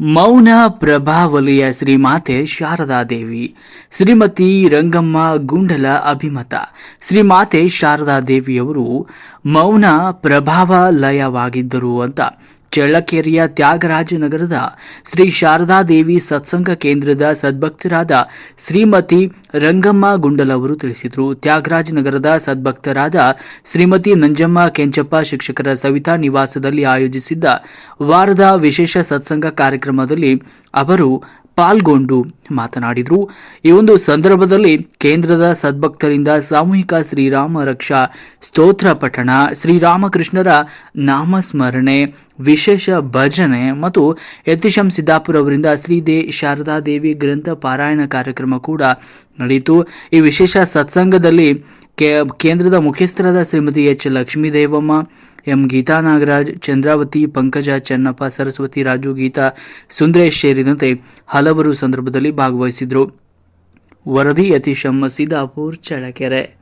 ಮೌನ ಪ್ರಭಾವಲಿಯ ಶ್ರೀಮಾತೆ ಶಾರದಾ ದೇವಿ ಶ್ರೀಮತಿ ರಂಗಮ್ಮ ಗುಂಡಲ ಅಭಿಮತ, ಶ್ರೀಮಾತೆ ಶಾರದಾ ದೇವಿಯವರು ಮೌನ ಪ್ರಭಾವಲಯವಾಗಿದ್ದರು ಅಂತ ಚಳ್ಳಕೆರೆಯ ತ್ಯಾಗರಾಜನಗರದ ಶ್ರೀ ಶಾರದಾ ದೇವಿ ಸತ್ಸಂಗ ಕೇಂದ್ರದ ಸದ್ಭಕ್ತರಾದ ಶ್ರೀಮತಿ ರಂಗಮ್ಮ ಗುಂಡಲ್ ಅವರು ತಿಳಿಸಿದರು. ತ್ಯಾಗರಾಜನಗರದ ಸದ್ಭಕ್ತರಾದ ಶ್ರೀಮತಿ ನಂಜಮ್ಮ ಕೆಂಚಪ್ಪ ಶಿಕ್ಷಕರ ಸವಿತಾ ನಿವಾಸದಲ್ಲಿ ಆಯೋಜಿಸಿದ್ದ ವಾರದ ವಿಶೇಷ ಸತ್ಸಂಗ ಕಾರ್ಯಕ್ರಮದಲ್ಲಿ ಅವರು ಪಾಲ್ಗೊಂಡು ಮಾತನಾಡಿದರು. ಈ ಒಂದು ಸಂದರ್ಭದಲ್ಲಿ ಕೇಂದ್ರದ ಸದ್ಭಕ್ತರಿಂದ ಸಾಮೂಹಿಕ ಶ್ರೀರಾಮ ರಕ್ಷಾ ಸ್ತೋತ್ರ ಪಠಣ, ಶ್ರೀರಾಮಕೃಷ್ಣರ ನಾಮಸ್ಮರಣೆ, ವಿಶೇಷ ಭಜನೆ ಮತ್ತು ಯತಿಶಂ ಸಿದ್ದಾಪುರ ಅವರಿಂದ ಶ್ರೀದೇ ಶಾರದಾ ದೇವಿ ಗ್ರಂಥ ಪಾರಾಯಣ ಕಾರ್ಯಕ್ರಮ ಕೂಡ ನಡೆಯಿತು. ಈ ವಿಶೇಷ ಸತ್ಸಂಗದಲ್ಲಿ ಕೇಂದ್ರದ ಮುಖ್ಯಸ್ಥರಾದ ಶ್ರೀಮತಿ ಎಚ್. ಲಕ್ಷ್ಮೀದೇವಮ್ಮ, ಎಂ. ಗೀತಾ ನಾಗರಾಜ್, ಚಂದ್ರಾವತಿ, ಪಂಕಜ, ಚೆನ್ನಪ್ಪ, ಸರಸ್ವತಿ, ರಾಜು, ಗೀತಾ, ಸುಂದರೇಶ್ ಸೇರಿದಂತೆ ಹಲವರು ಸಂದರ್ಭದಲ್ಲಿ ಭಾಗವಹಿಸಿದರು. ವರದಿ ಯತೀಶಂ ಸಿದ್ದಾಪುರ್ ಚಳ್ಳಕೆರೆ.